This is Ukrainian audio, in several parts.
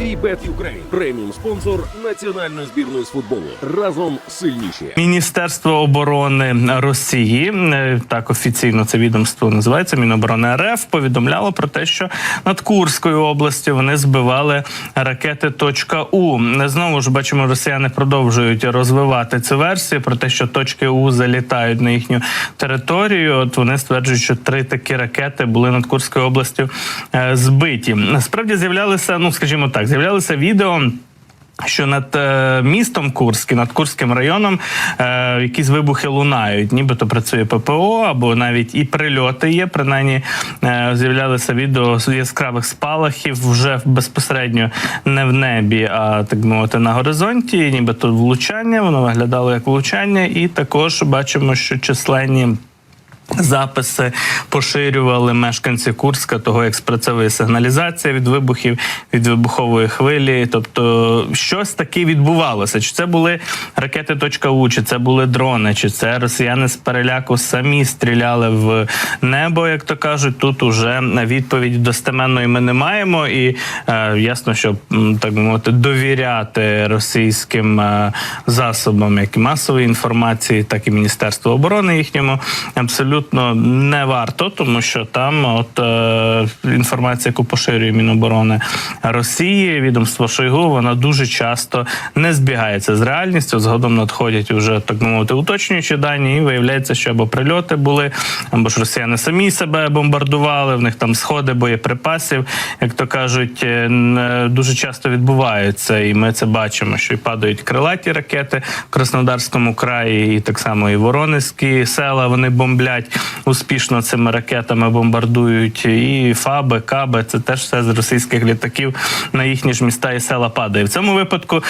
Bet Ukraine – преміум спонсор національної збірної з футболу. Разом сильніші. Міністерство оборони Росії е, так офіційно це відомство називається Міноборони РФ. Повідомляло про те, що над Курською областю вони збивали ракети .У. Знову ж бачимо, росіяни продовжують розвивати цю версію про те, що точки У залітають на їхню територію. От вони стверджують, що три такі ракети були над Курською областю е, збиті. Насправді з'являлися, ну скажімо так, з'являлися відео. Що над е, містом Курськ, над Курським районом е, якісь вибухи лунають, нібито працює ППО, або навіть і прильоти є. Принаймні е, з'являлися відео з яскравих спалахів вже безпосередньо не в небі, а так мовити на горизонті. Нібито влучання, воно виглядало як влучання, і також бачимо, що численні. Записи поширювали мешканці Курська, того як спрацьовує сигналізація від вибухів, від вибухової хвилі. Тобто щось таке відбувалося. Чи це були ракети .У, чи це були дрони, чи це росіяни з переляку самі стріляли в небо, як то кажуть. Тут уже відповіді достеменної ми не маємо, і е, ясно, що так мовити довіряти російським е, засобам, як і масової інформації, так і Міністерству оборони їхньому абсолютно не варто, тому що там от е, інформація, яку поширює Міноборони Росії, відомство Шойгу, вона дуже часто не збігається з реальністю. Згодом надходять вже так мовити уточнюючі дані, і виявляється, що або прильоти були, або ж росіяни самі себе бомбардували. В них там сходи боєприпасів, як то кажуть, е, н- дуже часто відбуваються, і ми це бачимо, що і падають крилаті ракети в Краснодарському краї, і так само і Воронезькі села вони бомблять успішно цими ракетами, бомбардують і ФАБи, КАБи. Це теж все з російських літаків на їхні ж міста і села падає. В цьому випадку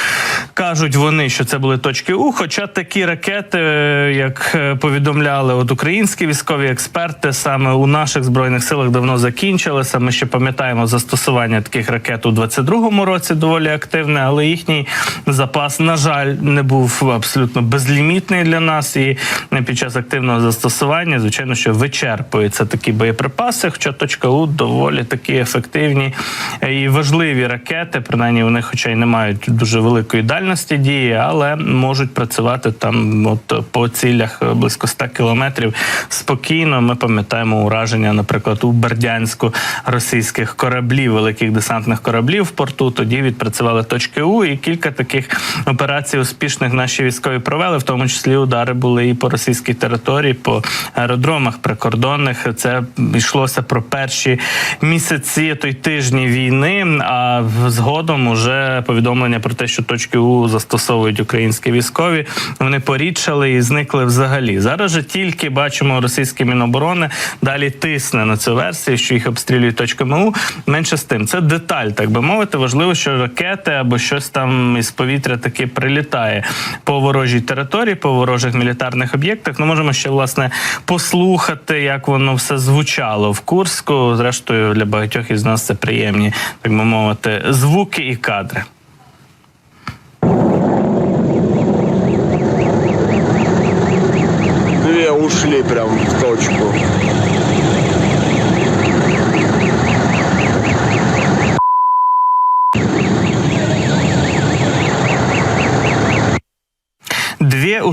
кажуть вони, що це були точки У. Хоча такі ракети, е, як е, повідомляли от українські військові експерти, саме у наших збройних силах давно закінчилися. Ми ще пам'ятаємо застосування таких ракет у 22-му році доволі активне, але їхній запас, на жаль, не був абсолютно безлімітний для нас. І під час активного застосування, звичайно, що вичерпуються такі боєприпаси. Хоча точка У доволі такі ефективні і важливі ракети. Принаймні вони, хоча й не мають дуже великої дальності дії, але можуть працювати там, от по цілях близько 100 кілометрів спокійно. Ми пам'ятаємо ураження, наприклад, у Бердянську російських кораблів, великих десантних кораблів в порту. Тоді відпрацювали точки У, і кілька таких операцій успішних наші військові провели, в тому числі удари були і по російській території, по аеродромах прикордонних. Це йшлося про перші місяці, той тижні війни. А згодом уже повідомлення про те, що точки У застосовують українські військові. Вони порідшали і зникли взагалі. Зараз же тільки бачимо російське міноборони далі тисне на цю версію, що їх обстрілюють точками У. Менше з тим, це деталь, так би мовити. Важливо, що ракети або щось там із повітря таки прилітає по ворожій території, по ворожих мілітарних об'єктах. Ну можемо ще власне послухати, як воно все звучало в Курську. Зрештою, для багатьох із нас це приємні, так би мовити, звуки і кадри. Две ушли прям в точку.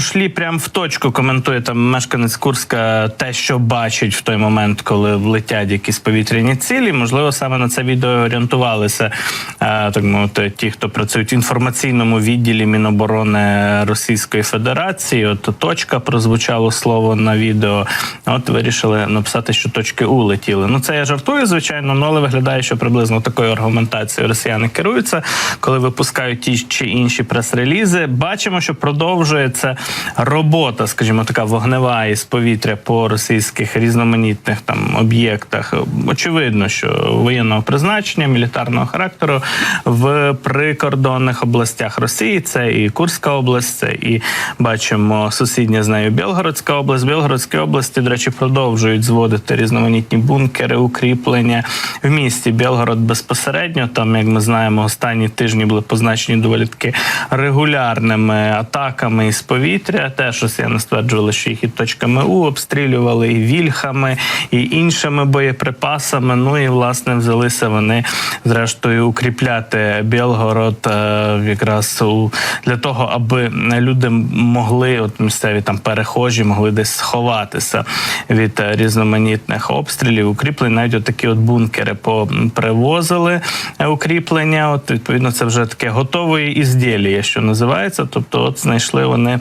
Ушлі прямо в точку. Коментує там мешканець Курська те, що бачить в той момент, коли летять якісь повітряні цілі. Можливо, саме на це відео орієнтувалися так мовити, ті, хто працюють в інформаційному відділі Міноборони Російської Федерації. От точка прозвучало слово на відео. От вирішили написати, що точки У летіли. Ну це я жартую, звичайно, ну, але виглядає, що приблизно такою аргументацією росіяни керуються, коли випускають ті чи інші прес-релізи. Бачимо, що продовжується робота, скажімо, така вогнева із повітря по російських різноманітних там об'єктах. Очевидно, що воєнного призначення, мілітарного характеру в прикордонних областях Росії. Це і Курська область, це і бачимо сусідня з нею Білгородська область. В Білгородській області, до речі, продовжують зводити різноманітні бункери, укріплення в місті Білгород безпосередньо. Там, як ми знаємо, останні тижні були позначені доволі таки регулярними атаками із повітря. Повітря. Теж росіяни стверджували, що їх і точками У обстрілювали, і вільхами, і іншими боєприпасами. Ну і власне взялися вони зрештою укріпляти Білгород е, якраз у для того, аби люди могли, от місцеві там перехожі, могли десь сховатися від е, різноманітних обстрілів, укріплень. Навіть от такі от бункери привозили е, укріплення. От відповідно, це вже таке готове ізділля, що називається. Тобто, от знайшли вони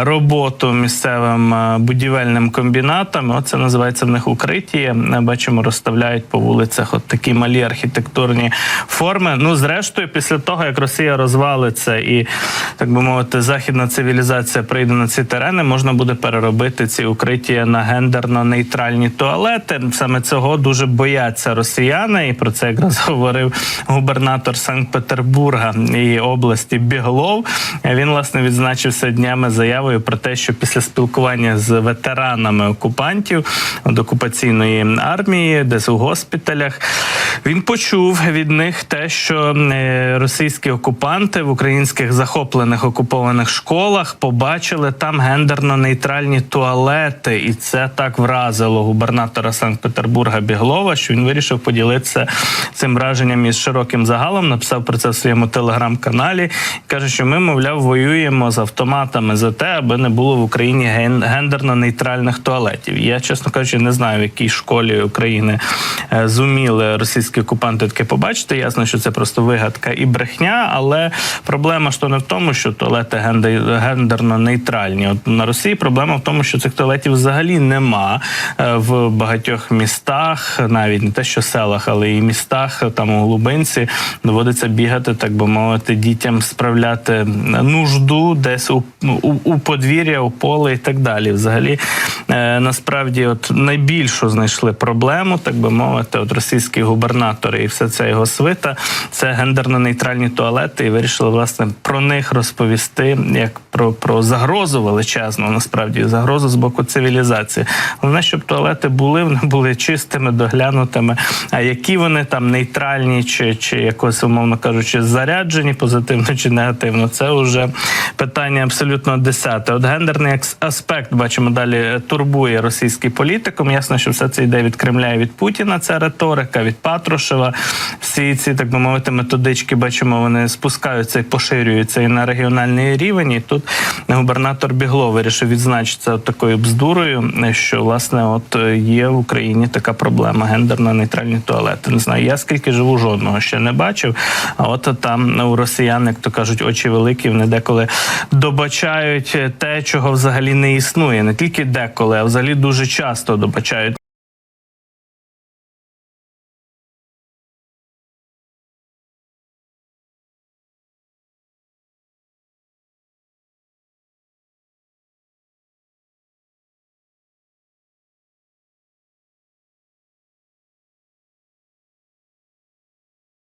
роботу місцевим е, будівельним комбінатам. От це називається в них укриття. Е, Бачимо, розставляють по вулицях от такі малі архітектурні форми. Ну, зрештою, після того як Росія розвалиться і так би мовити, західна цивілізація прийде на ці терени, можна буде переробити ці укриття на гендерно-нейтральні туалети. Саме цього дуже бояться росіяни, і про це якраз говорив губернатор Санкт-Петербурга і області Біглов. Він власне відзначився днями заявою про те, що після спілкування з ветеранами окупантів от окупаційної армії, десь у госпіталях, він почув від них те, що е, російські окупанти в українських захоплених окупованих школах побачили там гендерно-нейтральні туалети, і це так вразило губернатора Санкт-Петербурга Біглова, що він вирішив поділитися цим враженням із широким загалом. Написав про це в своєму телеграм-каналі. каже, що ми, мовляв, воюємо з автоматами за те, аби не було в Україні ген- гендерно-нейтральних туалетів. Я, чесно кажучи, не знаю, в якій школі України е, зуміли російські окупанти таке побачити. Ясно, що це просто вигадка і брехня, але проблема ж то не в тому, що туалети генде- гендерно-нейтральні. От на Росії проблема в тому, що цих туалетів взагалі нема е, в багатьох містах, навіть не те, що селах, але і містах там у глубинці доводиться бігати, так би мовити, дітям справляти нужду десь у, у, у подвір'я, у поле і так далі. Взагалі, е, насправді, от найбільшу знайшли проблему, так би мовити, от російські губернатори і все це його свита. Це гендерно-нейтральні туалети, і вирішили власне про них розповісти як про, про загрозу величезну, насправді загрозу з боку цивілізації. Головне, щоб туалети були, вони були чистими, доглянутими. А які вони там нейтральні, чи, чи якось, умовно кажучи, заряджені позитивно чи негативно, це вже питання абсолютно десяте. От гендерний аспект, бачимо далі, турбує російський політикум. Ясно, що все це йде від Кремля і від Путіна. Це риторика, від Патрушева. Всі ці, так би мовити, методички, бачимо, вони спускаються і поширюються і на регіональний рівень. І тут губернатор Бігло вирішив відзначитися такою бздурою, що власне от е, є в Україні така проблема гендерно-нейтральні туалети. Не знаю, я скільки живу, жодного ще не бачив. А от там у росіян, як то кажуть, очі великі, вони деколи добачають те, чого взагалі не існує. Не тільки деколи, а взагалі дуже часто добачають.